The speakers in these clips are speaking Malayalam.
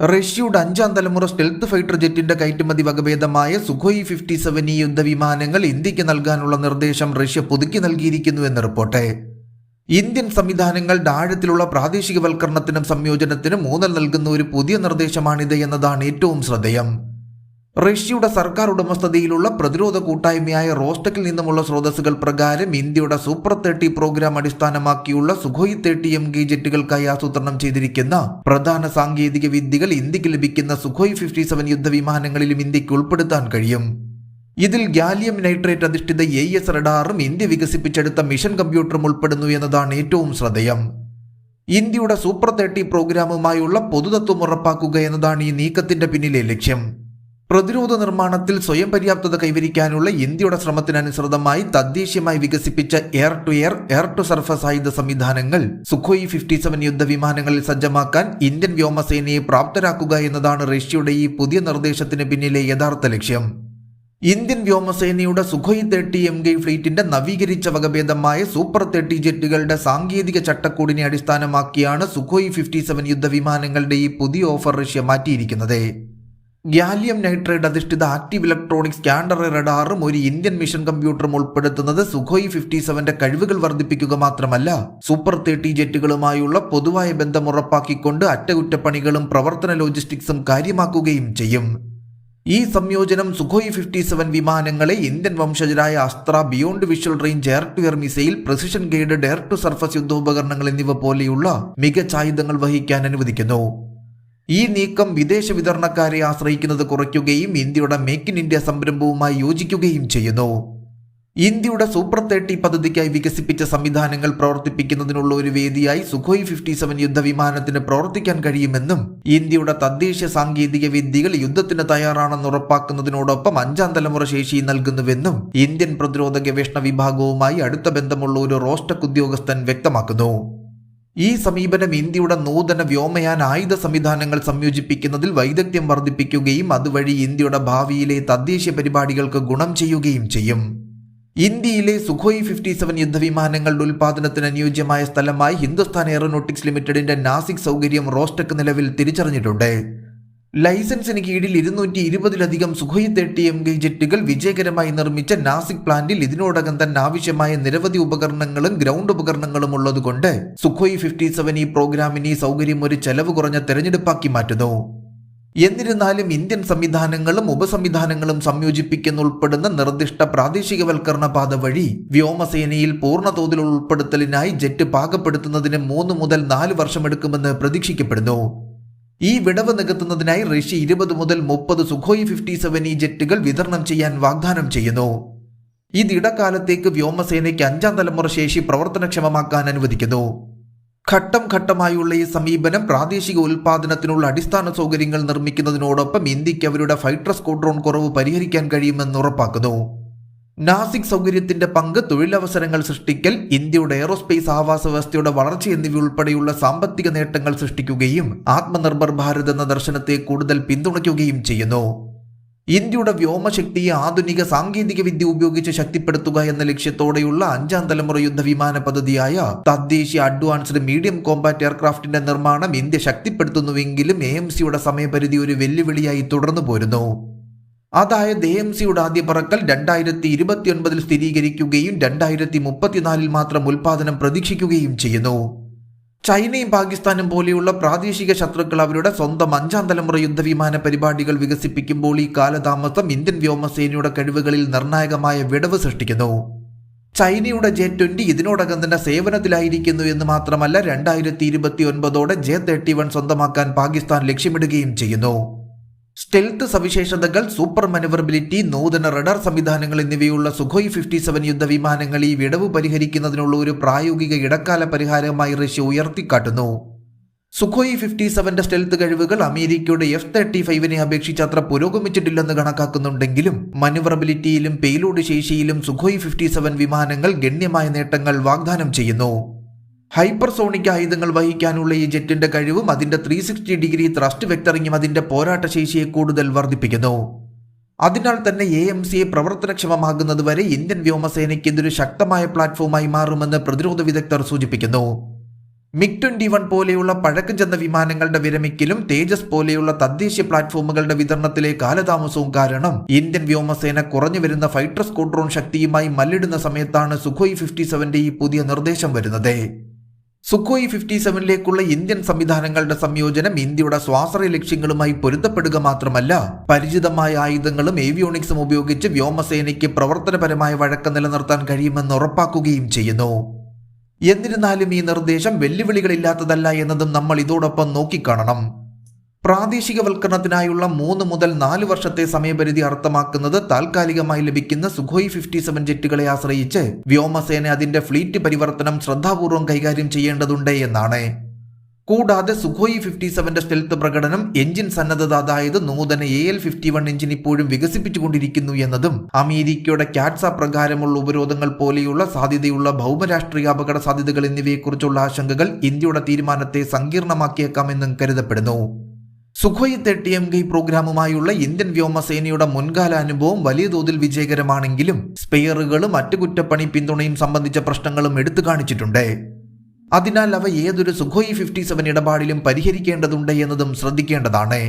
റഷ്യയുടെ അഞ്ചാം തലമുറ സ്റ്റെൽത്ത് ഫൈറ്റർ ജെറ്റിന്റെ കയറ്റുമതി വകഭേദമായ സുഖോയ് ഫിഫ്റ്റി സെവൻ ഇ യുദ്ധവിമാനങ്ങൾ ഇന്ത്യയ്ക്ക് നൽകാനുള്ള നിർദ്ദേശം റഷ്യ പുതുക്കി നൽകിയിരിക്കുന്നു എന്ന് റിപ്പോർട്ട്. ഇന്ത്യൻ സംവിധാനങ്ങളുടെ ആഴത്തിലുള്ള പ്രാദേശികവൽക്കരണത്തിനും സംയോജനത്തിനും ഊന്നൽ നൽകുന്ന ഒരു പുതിയ നിർദ്ദേശമാണിത് എന്നതാണ് ഏറ്റവും ശ്രദ്ധേയം. റഷ്യയുടെ സർക്കാർ ഉടമസ്ഥതയിലുള്ള പ്രതിരോധ കൂട്ടായ്മയായ റോസ്റ്റക്കിൽ നിന്നുമുള്ള സ്രോതസ്സുകൾ പ്രകാരം ഇന്ത്യയുടെ സൂപ്പർ തേർട്ടി പ്രോഗ്രാം അടിസ്ഥാനമാക്കിയുള്ള സുഖോയ് തേർട്ടി എം ഗി ജെറ്റുകൾക്കായി ആസൂത്രണം ചെയ്തിരിക്കുന്ന പ്രധാന സാങ്കേതിക വിദ്യകൾ ഇന്ത്യയ്ക്ക് ലഭിക്കുന്ന സുഖോയ് ഫിഫ്റ്റി സെവൻ യുദ്ധവിമാനങ്ങളിലും ഇന്ത്യയ്ക്ക് ഉൾപ്പെടുത്താൻ കഴിയും. ഇതിൽ ഗാലിയം നൈട്രേറ്റ് അധിഷ്ഠിത എ എസ് റഡാറും ഇന്ത്യ വികസിപ്പിച്ചെടുത്ത മിഷൻ കമ്പ്യൂട്ടറും ഉൾപ്പെടുന്നു എന്നതാണ് ഏറ്റവും ശ്രദ്ധേയം. ഇന്ത്യയുടെ സൂപ്പർ തേർട്ടി പ്രോഗ്രാമുമായുള്ള പൊതുതത്വം ഉറപ്പാക്കുക എന്നതാണ് ഈ നീക്കത്തിന്റെ പിന്നിലെ ലക്ഷ്യം. പ്രതിരോധ നിർമ്മാണത്തിൽ സ്വയം പര്യാപ്തത കൈവരിക്കാനുള്ള ഇന്ത്യയുടെ ശ്രമത്തിനനുസൃതമായി തദ്ദേശീയമായി വികസിപ്പിച്ച air to air air to surface ആയുധ സംവിധാനങ്ങൾ സുഖോയി ഫിഫ്റ്റി സെവൻ യുദ്ധവിമാനങ്ങളിൽ സജ്ജമാക്കാൻ ഇന്ത്യൻ വ്യോമസേനയെ പ്രാപ്തരാക്കുക എന്നതാണ് റഷ്യയുടെ ഈ പുതിയ നിർദ്ദേശത്തിന് പിന്നിലെ യഥാർത്ഥ ലക്ഷ്യം. ഇന്ത്യൻ വ്യോമസേനയുടെ സുഖോയ് തേർട്ടി എം കെ ഫ്ലീറ്റിന്റെ നവീകരിച്ച വകഭേദമായ സൂപ്പർ തേർട്ടി ജെറ്റുകളുടെ സാങ്കേതിക ചട്ടക്കൂടിനെ അടിസ്ഥാനമാക്കിയാണ് സുഖോയ് ഫിഫ്റ്റി സെവൻ യുദ്ധവിമാനങ്ങളുടെ ഈ പുതിയ ഓഫർ റഷ്യ മാറ്റിയിരിക്കുന്നത്. ഗാലിയം നൈട്രൈഡ് അധിഷ്ഠിത ആക്റ്റീവ് ഇലക്ട്രോണിക്സ് സ്കാൻഡർ റഡാറും ഒരു ഇന്ത്യൻ മിഷൻ കമ്പ്യൂട്ടറും ഉൾപ്പെടുത്തുന്നത് സുഖോയ് ഫിഫ്റ്റി സെവന്റെ കഴിവുകൾ വർദ്ധിപ്പിക്കുക മാത്രമല്ല സൂപ്പർ തേർട്ടി ജെറ്റുകളുമായുള്ള പൊതുവായ ബന്ധം ഉറപ്പാക്കിക്കൊണ്ട് അറ്റകുറ്റപ്പണികളും പ്രവർത്തന ലോജിസ്റ്റിക്സും കാര്യമാക്കുകയും ചെയ്യും. ഈ സംയോജനം സുഖോയ് ഫിഫ്റ്റി സെവൻ വിമാനങ്ങളെ ഇന്ത്യൻ വംശജരായ Astra beyond visual range air to air missile precision guided air to surface യുദ്ധോപകരണങ്ങൾ എന്നിവ പോലെയുള്ള മികച്ച ആയുധങ്ങൾ വഹിക്കാൻ അനുവദിക്കുന്നു. ഈ നീക്കം വിദേശ വിതരണക്കാരെ ആശ്രയിക്കുന്നത് കുറയ്ക്കുകയും ഇന്ത്യയുടെ മേക്ക് ഇൻ ഇന്ത്യ സംരംഭവുമായി യോജിക്കുകയും ചെയ്യുന്നു. ഇന്ത്യയുടെ സൂപ്പർ തേർട്ടി പദ്ധതിക്കായി വികസിപ്പിച്ച സംവിധാനങ്ങൾ പ്രവർത്തിപ്പിക്കുന്നതിനുള്ള ഒരു വേദിയായി സുഖോയ് ഫിഫ്റ്റി സെവൻ യുദ്ധവിമാനത്തിന് പ്രവർത്തിക്കാൻ കഴിയുമെന്നും ഇന്ത്യയുടെ തദ്ദേശീയ സാങ്കേതിക വിദ്യകൾ യുദ്ധത്തിന് തയ്യാറാണെന്ന് ഉറപ്പാക്കുന്നതിനോടൊപ്പം അഞ്ചാം തലമുറ ശേഷി നൽകുന്നുവെന്നും ഇന്ത്യൻ പ്രതിരോധ ഗവേഷണ വിഭാഗവുമായി അടുത്ത ബന്ധമുള്ള ഒരു റോസ്റ്റക് ഉദ്യോഗസ്ഥൻ വ്യക്തമാക്കുന്നു. ഈ സമീപനം ഇന്ത്യയുടെ നൂതന വ്യോമയാന ആയുധ സംവിധാനങ്ങൾ സംയോജിപ്പിക്കുന്നതിൽ വൈദഗ്ധ്യം വർദ്ധിപ്പിക്കുകയും അതുവഴി ഇന്ത്യയുടെ ഭാവിയിലെ തദ്ദേശീയ പരിപാടികൾക്ക് ഗുണം ചെയ്യുകയും ചെയ്യും. ഇന്ത്യയിലെ സുഖോയ് ഫിഫ്റ്റി സെവൻ യുദ്ധവിമാനങ്ങളുടെ ഉൽപാദനത്തിന് അനുയോജ്യമായ സ്ഥലമായി ഹിന്ദുസ്ഥാൻ എയറോനോട്ടിക്സ് ലിമിറ്റഡിന്റെ നാസിക് സൗകര്യം റോസ്റ്റക് നിലവിൽ തിരിച്ചറിഞ്ഞിട്ടുണ്ട്. ലൈസൻസിന് കീഴിൽ ഇരുന്നൂറ്റി ഇരുപതിലധികം സുഖോയ് തേർട്ടി എം കെ ജെറ്റുകൾ വിജയകരമായി നിർമ്മിച്ച നാസിക് പ്ലാന്റിൽ ഇതിനോടകം തന്നെ ആവശ്യമായ നിരവധി ഉപകരണങ്ങളും ഗ്രൗണ്ട് ഉപകരണങ്ങളും ഉള്ളതുകൊണ്ട് സുഖോയ് ഫിഫ്റ്റി സെവൻ ഈ പ്രോഗ്രാമിന് സൗകര്യം ഒരു ചെലവ് കുറഞ്ഞ തെരഞ്ഞെടുപ്പാക്കി മാറ്റുന്നു. എന്നിരുന്നാലും ഇന്ത്യൻ സംവിധാനങ്ങളും ഉപസംവിധാനങ്ങളും സംയോജിപ്പിക്കുന്നുൾപ്പെടുന്ന നിർദ്ദിഷ്ട പ്രാദേശികവൽക്കരണ പാത വഴി വ്യോമസേനയിൽ പൂർണ തോതിൽ ഉൾപ്പെടുത്തലിനായി ജെറ്റ് പാകപ്പെടുത്തുന്നതിന് മൂന്ന് മുതൽ നാല് വർഷമെടുക്കുമെന്ന് പ്രതീക്ഷിക്കപ്പെടുന്നു. ഈ വിടവ് നികത്തുന്നതിനായി റഷ്യ ഇരുപത് മുതൽ മുപ്പത് സുഖോയി ഫിഫ്റ്റി സെവൻ ഈ ജെറ്റുകൾ വിതരണം ചെയ്യാൻ വാഗ്ദാനം ചെയ്യുന്നു. ഇത് വ്യോമസേനയ്ക്ക് അഞ്ചാം തലമുറ ശേഷി പ്രവർത്തനക്ഷമമാക്കാൻ അനുവദിക്കുന്നു. ഘട്ടം ഘട്ടമായുള്ള ഈ സമീപനം പ്രാദേശിക ഉൽപാദനത്തിനുള്ള അടിസ്ഥാന സൗകര്യങ്ങൾ നിർമ്മിക്കുന്നതിനോടൊപ്പം ഇന്ത്യയ്ക്ക് അവരുടെ ഫൈറ്റർ സ്കോഡ്രോൺ കുറവ് പരിഹരിക്കാൻ കഴിയുമെന്ന് ഉറപ്പാക്കുന്നു. നാസിക് സൗകര്യത്തിന്റെ പങ്ക് തൊഴിലവസരങ്ങൾ സൃഷ്ടിക്കൽ ഇന്ത്യയുടെ എയറോസ്പേസ് ആവാസ വ്യവസ്ഥയുടെ വളർച്ച എന്നിവയുൾപ്പെടെയുള്ള സാമ്പത്തിക നേട്ടങ്ങൾ സൃഷ്ടിക്കുകയും ആത്മനിർഭർ ഭാരത് എന്ന ദർശനത്തെ കൂടുതൽ പിന്തുണയ്ക്കുകയും ചെയ്യുന്നു. ഇന്ത്യയുടെ വ്യോമശക്തിയെ ആധുനിക സാങ്കേതിക വിദ്യ ഉപയോഗിച്ച് ശക്തിപ്പെടുത്തുക എന്ന ലക്ഷ്യത്തോടെയുള്ള അഞ്ചാം തലമുറ യുദ്ധവിമാന പദ്ധതിയായ തദ്ദേശീയ അഡ്വാൻസ്ഡ് മീഡിയം കോമ്പാറ്റ് എയർക്രാഫ്റ്റിന്റെ നിർമ്മാണം ഇന്ത്യ ശക്തിപ്പെടുത്തുന്നുവെങ്കിലും എ എം സിയുടെ സമയപരിധി ഒരു വെല്ലുവിളിയായി തുടർന്നു പോരുന്നു അതായത് എ എം സിയുടെ ആദ്യ പറക്കൽ രണ്ടായിരത്തി ഇരുപത്തിയൊൻപതിൽ സ്ഥിരീകരിക്കുകയും രണ്ടായിരത്തി മുപ്പത്തിനാലിൽ മാത്രം ഉൽപാദനം പ്രതീക്ഷിക്കുകയും ചെയ്യുന്നു. ചൈനയും പാകിസ്ഥാനും പോലെയുള്ള പ്രാദേശിക ശത്രുക്കൾ അവരുടെ സ്വന്തം അഞ്ചാം തലമുറ യുദ്ധവിമാന പരിപാടികൾ വികസിപ്പിക്കുമ്പോൾ ഈ കാലതാമസം ഇന്ത്യൻ വ്യോമസേനയുടെ കഴിവുകളിൽ നിർണായകമായ വിടവ് സൃഷ്ടിക്കുന്നു. ചൈനയുടെ ജെ ട്വന്റി ഇതിനോടകം തന്നെ സേവനത്തിലായിരിക്കുന്നു എന്ന് മാത്രമല്ല രണ്ടായിരത്തി ഇരുപത്തി ഒൻപതോടെ ജെ തേർട്ടി വൺ സ്വന്തമാക്കാൻ പാകിസ്ഥാൻ ലക്ഷ്യമിടുകയും ചെയ്യുന്നു. സ്റ്റെൽത്ത് സവിശേഷതകൾ സൂപ്പർ മനവറബിലിറ്റി നൂതന റഡാർ സംവിധാനങ്ങൾ എന്നിവയുള്ള സുഖോയ് ഫിഫ്റ്റി സെവൻ യുദ്ധവിമാനങ്ങൾ ഈ വിടവ് പരിഹരിക്കുന്നതിനുള്ള ഒരു പ്രായോഗിക ഇടക്കാല പരിഹാരമായി റഷ്യ ഉയർത്തിക്കാട്ടുന്നു. സുഖോയ് ഫിഫ്റ്റി സെവന്റെ സ്റ്റെൽത്ത് കഴിവുകൾ അമേരിക്കയുടെ എഫ് തേർട്ടി ഫൈവിനെ അപേക്ഷിച്ച് അത്ര പുരോഗമിച്ചിട്ടില്ലെന്ന് കണക്കാക്കുന്നുണ്ടെങ്കിലും മനുവറബിലിറ്റിയിലും പേലോഡ് ശേഷിയിലും സുഖോയ് ഫിഫ്റ്റി സെവൻ വിമാനങ്ങൾ ഗണ്യമായ നേട്ടങ്ങൾ വാഗ്ദാനം ചെയ്യുന്നു. ഹൈപ്പർസോണിക് ആയുധങ്ങൾ വഹിക്കാനുള്ള ഈ ജെറ്റിന്റെ കഴിവും അതിന്റെ ത്രീ സിക്സ്റ്റി ഡിഗ്രി ത്രസ്റ്റ് വെക്ടറിങ്ങും അതിന്റെ പോരാട്ട ശേഷിയെ കൂടുതൽ വർദ്ധിപ്പിക്കുന്നു. അതിനാൽ തന്നെ എ എം സിയെ പ്രവർത്തനക്ഷമമാകുന്നതുവരെ ഇന്ത്യൻ വ്യോമസേനയ്ക്ക് ഇതൊരു ശക്തമായ പ്ലാറ്റ്ഫോമായി മാറുമെന്ന് പ്രതിരോധ വിദഗ്ധർ സൂചിപ്പിക്കുന്നു. മിഗ് ട്വന്റി വൺ പോലെയുള്ള പഴക്കം ചെന്ന വിമാനങ്ങളുടെ വിരമിക്കലും തേജസ് പോലെയുള്ള തദ്ദേശീയ പ്ലാറ്റ്ഫോമുകളുടെ വിതരണത്തിലെ കാലതാമസവും കാരണം ഇന്ത്യൻ വ്യോമസേന കുറഞ്ഞു വരുന്ന ഫൈറ്റർ സ്ക്വാഡ്രോൺ ശക്തിയുമായി മല്ലിടുന്ന സമയത്താണ് സുഖോയ് ഫിഫ്റ്റി സെവന്റെ ഈ പുതിയ നിർദ്ദേശം വരുന്നത്. സുഖോയ് ഫിഫ്റ്റി സെവനിലേക്കുള്ള ഇന്ത്യൻ സംവിധാനങ്ങളുടെ സംയോജനം ഇന്ത്യയുടെ സ്വാശ്രയ ലക്ഷ്യങ്ങളുമായി പൊരുത്തപ്പെടുക മാത്രമല്ല പരിചിതമായ ആയുധങ്ങളും ഏവിയോണിക്സും ഉപയോഗിച്ച് വ്യോമസേനയ്ക്ക് പ്രവർത്തനപരമായ വഴക്കം നിലനിർത്താൻ കഴിയുമെന്ന് ഉറപ്പാക്കുകയും ചെയ്യുന്നു. എന്നിരുന്നാലും ഈ നിർദ്ദേശം വെല്ലുവിളികളില്ലാത്തതല്ല എന്നതും നമ്മൾ ഇതോടൊപ്പം നോക്കിക്കാണണം. പ്രാദേശികവൽക്കരണത്തിനായുള്ള മൂന്ന് മുതൽ നാല് വർഷത്തെ സമയപരിധി അർത്ഥമാക്കുന്നത് താൽക്കാലികമായി ലഭിക്കുന്ന സുഖോയ് ഫിഫ്റ്റി സെവൻ ജെറ്റുകളെ ആശ്രയിച്ച് വ്യോമസേന അതിന്റെ ഫ്ലീറ്റ് പരിവർത്തനം ശ്രദ്ധാപൂർവം കൈകാര്യം ചെയ്യേണ്ടതുണ്ട് എന്നാണ്. കൂടാതെ സുഖോയി ഫിഫ്റ്റി സെവന്റെ സ്റ്റെൽത്ത് പ്രകടനം എഞ്ചിൻ സന്നദ്ധത അതായത് നൂതന A L fifty one engine ഇപ്പോഴും വികസിപ്പിച്ചുകൊണ്ടിരിക്കുന്നു എന്നതും അമേരിക്കയുടെ ക്യാറ്റ്സ പ്രകാരമുള്ള ഉപരോധങ്ങൾ പോലെയുള്ള സാധ്യതയുള്ള ഭൗമരാഷ്ട്രീയ അപകട സാധ്യതകൾ എന്നിവയെക്കുറിച്ചുള്ള ആശങ്കകൾ ഇന്ത്യയുടെ തീരുമാനത്തെ സങ്കീർണമാക്കിയേക്കാമെന്നും കരുതപ്പെടുന്നു. സുഖോയ് തേർട്ടി എം കൈ പ്രോഗ്രാമുമായുള്ള ഇന്ത്യൻ വ്യോമസേനയുടെ മുൻകാല അനുഭവം വലിയ തോതിൽ വിജയകരമാണെങ്കിലും സ്പെയറുകളും മറ്റു അറ്റകുറ്റപ്പണി പിന്തുണയും സംബന്ധിച്ച പ്രശ്നങ്ങളും എടുത്തു കാണിച്ചിട്ടുണ്ട്. അതിനാൽ അവ ഏതൊരു സുഖോയ് ഫിഫ്റ്റി സെവൻ ഇടപാടിലും പരിഹരിക്കേണ്ടതുണ്ട് എന്നതും ശ്രദ്ധിക്കേണ്ടതാണ്.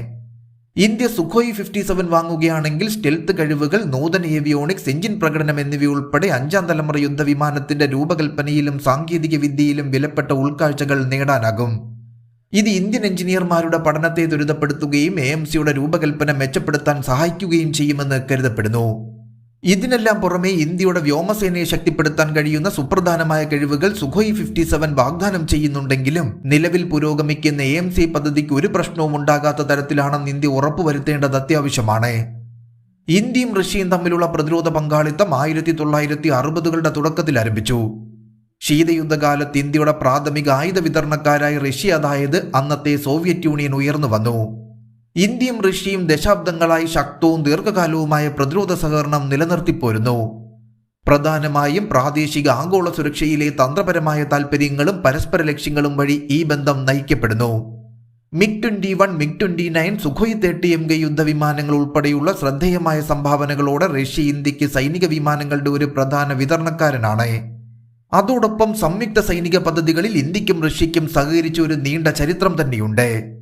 ഇന്ത്യ സുഖോയ് ഫിഫ്റ്റി സെവൻ വാങ്ങുകയാണെങ്കിൽ സ്റ്റെൽത്ത് കഴിവുകൾ നൂതന ഏവിയോണിക്സ് എഞ്ചിൻ പ്രകടനം എന്നിവയുൾപ്പെടെ അഞ്ചാം തലമുറ യുദ്ധവിമാനത്തിന്റെ രൂപകൽപ്പനയിലും സാങ്കേതിക വിദ്യയിലും വിലപ്പെട്ട ഉൾക്കാഴ്ചകൾ നേടാനാകും. ഇത് ഇന്ത്യൻ എഞ്ചിനീയർമാരുടെ പഠനത്തെ ത്വരിതപ്പെടുത്തുകയും എ എം സിയുടെ രൂപകൽപ്പന മെച്ചപ്പെടുത്താൻ സഹായിക്കുകയും ചെയ്യുമെന്ന് കരുതപ്പെടുന്നു. ഇതിനെല്ലാം പുറമെ ഇന്ത്യയുടെ വ്യോമസേനയെ ശക്തിപ്പെടുത്താൻ കഴിയുന്ന സുപ്രധാനമായ കഴിവുകൾ സുഖോയ് ഫിഫ്റ്റി സെവൻ വാഗ്ദാനം ചെയ്യുന്നുണ്ടെങ്കിലും നിലവിൽ പുരോഗമിക്കുന്ന എ എം സി പദ്ധതിക്ക് ഒരു പ്രശ്നവും ഉണ്ടാകാത്ത തരത്തിലാണെന്ന് ഇന്ത്യ ഉറപ്പുവരുത്തേണ്ടത് അത്യാവശ്യമാണ്. ഇന്ത്യയും റഷ്യയും തമ്മിലുള്ള പ്രതിരോധ പങ്കാളിത്തം ആയിരത്തി തൊള്ളായിരത്തി അറുപതുകളുടെ തുടക്കത്തിൽ ആരംഭിച്ചു. ശീതയുദ്ധകാലത്ത് ഇന്ത്യയുടെ പ്രാഥമിക ആയുധ വിതരണക്കാരായ റഷ്യ അതായത് അന്നത്തെ സോവിയറ്റ് യൂണിയൻ ഉയർന്നു വന്നു. ഇന്ത്യയും റഷ്യയും ദശാബ്ദങ്ങളായി ശക്തവും ദീർഘകാലവുമായ പ്രതിരോധ സഹകരണം നിലനിർത്തിപ്പോരുന്നു. പ്രധാനമായും പ്രാദേശിക ആഗോള സുരക്ഷയിലെ തന്ത്രപരമായ താൽപ്പര്യങ്ങളും പരസ്പര ലക്ഷ്യങ്ങളും വഴി ഈ ബന്ധം നയിക്കപ്പെടുന്നു. MiG twenty one MiG twenty nine Sukhoi thirty M K യുദ്ധവിമാനങ്ങൾ ഉൾപ്പെടെയുള്ള ശ്രദ്ധേയമായ സംഭാവനകളോടെ റഷ്യ ഇന്ത്യയ്ക്ക് സൈനിക വിമാനങ്ങളുടെ ഒരു പ്രധാന വിതരണക്കാരനാണ്. അതോടൊപ്പം സംയുക്ത സൈനിക പദ്ധതികളിൽ ഇന്ത്യക്കും റഷ്യയ്ക്കും സഹകരിച്ച ഒരു നീണ്ട ചരിത്രം തന്നെയുണ്ട്.